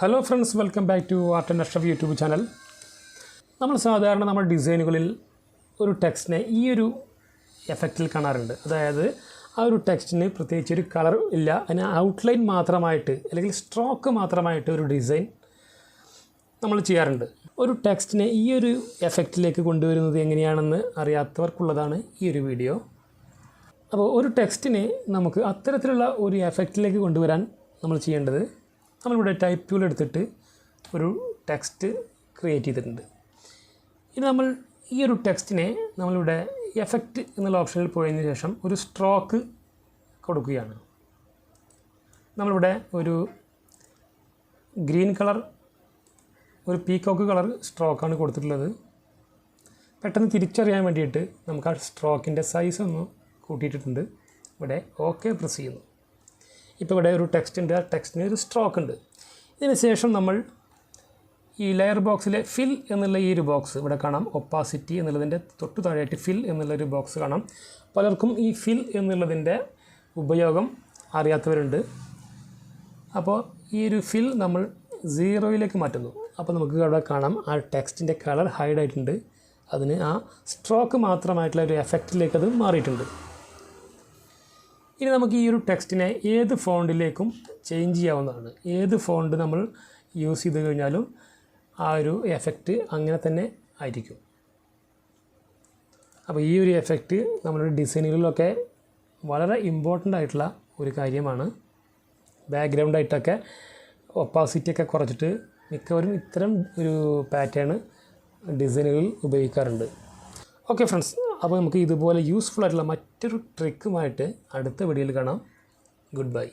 Hello friends welcome back to art and Ashraf YouTube channel നമ്മൾ സാധാരണ നമ്മൾ ഡിസൈനുകളിൽ ഒരു ടെക്സ്റ്റിനെ ഈ ഒരു എഫക്റ്റിൽ കാണാറുണ്ട്. അതായത് ആ ഒരു ടെക്സ്റ്റിന് പ്രത്യേകിച്ച് ഒരു കളർ ഇല്ല. അതിന് ഔട്ട്ലൈൻ മാത്രമായിട്ട് അല്ലെങ്കിൽ സ്ട്രോക്ക് മാത്രമായിട്ട് ഒരു ഡിസൈൻ നമ്മൾ ചെയ്യാറുണ്ട്. ഒരു ടെക്സ്റ്റിനെ ഈ ഒരു എഫക്റ്റിലേക്ക് കൊണ്ടുവരുന്നത് എങ്ങനെയാണെന്ന് അറിയാത്തവർക്കുള്ളതാണ് ഈ ഒരു വീഡിയോ അപ്പോൾ ഒരു ടെക്സ്റ്റിനെ നമുക്ക് അത്തരത്തിലുള്ള ഒരു എഫക്റ്റിലേക്ക് കൊണ്ടുവരാൻ നമ്മൾ ചെയ്യേണ്ടത് നമ്മളിവിടെ ടൈപ്പ് ടൂൾ എടുത്തിട്ട് ഒരു ടെക്സ്റ്റ് ക്രിയേറ്റ് ചെയ്തിട്ടുണ്ട്. ഇനി നമ്മൾ ഈ ഒരു ടെക്സ്റ്റിനെ നമ്മളിവിടെ എഫക്റ്റ് എന്നുള്ള ഓപ്ഷനിൽ പോയതിന് ശേഷം ഒരു സ്ട്രോക്ക് കൊടുക്കുകയാണ്. നമ്മളിവിടെ ഒരു ഗ്രീൻ കളർ ഒരു പീക്കോക്ക് കളർ സ്ട്രോക്കാണ് കൊടുത്തിട്ടുള്ളത്. പെട്ടെന്ന് തിരിച്ചറിയാൻ വേണ്ടിയിട്ട് നമുക്ക് ആ സ്ട്രോക്കിന്റെ സൈസ് ഒന്ന് കൂട്ടിയിട്ടിട്ടുണ്ട്. ഇവിടെ ഓക്കെ പ്രസ് ചെയ്യുന്നു. ഇപ്പോൾ ഇവിടെ ഒരു ടെക്സ്റ്റ് ഉണ്ട്. ആ ടെക്സ്റ്റിന് ഒരു സ്ട്രോക്ക് ഉണ്ട്. ഇതിന് ശേഷം നമ്മൾ ഈ ലെയർ ബോക്സിലെ ഫിൽ എന്നുള്ള ഈ ഒരു ബോക്സ് ഇവിടെ കാണാം. ഒപ്പാസിറ്റി എന്നുള്ളതിന്റെ തൊട്ടു താഴെയായിട്ട് ഫിൽ എന്നുള്ളൊരു ബോക്സ് കാണാം. പലർക്കും ഈ ഫിൽ എന്നുള്ളതിന്റെ ഉപയോഗം അറിയാത്തവരുണ്ട്. അപ്പോൾ ഈ ഒരു ഫിൽ നമ്മൾ സീറോയിലേക്ക് മാറ്റുന്നു. അപ്പോൾ നമുക്ക് അവിടെ കാണാം. ആ ടെക്സ്റ്റിന്റെ കളർ ഹൈഡ് ആയിട്ടുണ്ട്. അതിന് ആ സ്ട്രോക്ക് മാത്രമായിട്ടുള്ള ഒരു എഫക്റ്റിലേക്ക് അത് മാറിയിട്ടുണ്ട്. ഇനി നമുക്ക് ഈ ഒരു ടെക്സ്റ്റിനെ ഏത് ഫോണ്ടിലേക്കും ചേഞ്ച് ചെയ്യാവുന്നതാണ്. ഏത് ഫോണ്ട് നമ്മൾ യൂസ് ചെയ്ത് കഴിഞ്ഞാലും ആ ഒരു എഫക്റ്റ് അങ്ങനെ തന്നെ ആയിരിക്കും. അപ്പോൾ ഈ ഒരു എഫക്റ്റ് നമ്മുടെ ഡിസൈനുകളിലൊക്കെ വളരെ ഇമ്പോർട്ടന്റ് ആയിട്ടുള്ള ഒരു കാര്യമാണ്. ബാക്ക്ഗ്രൗണ്ടായിട്ടൊക്കെ ഒപ്പാസിറ്റി ഒക്കെ കുറച്ചിട്ട് മിക്കവരും ഇത്തരം ഒരു പാറ്റേൺ ഡിസൈനുകളിൽ ഉപയോഗിക്കാറുണ്ട്. ഓക്കെ ഫ്രണ്ട്സ് അപ്പോൾ നമുക്ക് ഇതുപോലെ യൂസ്ഫുൾ ആയിട്ടുള്ള മറ്റൊരു ട്രിക്കുമായിട്ട് അടുത്ത വീഡിയോയിൽ കാണാം. Good bye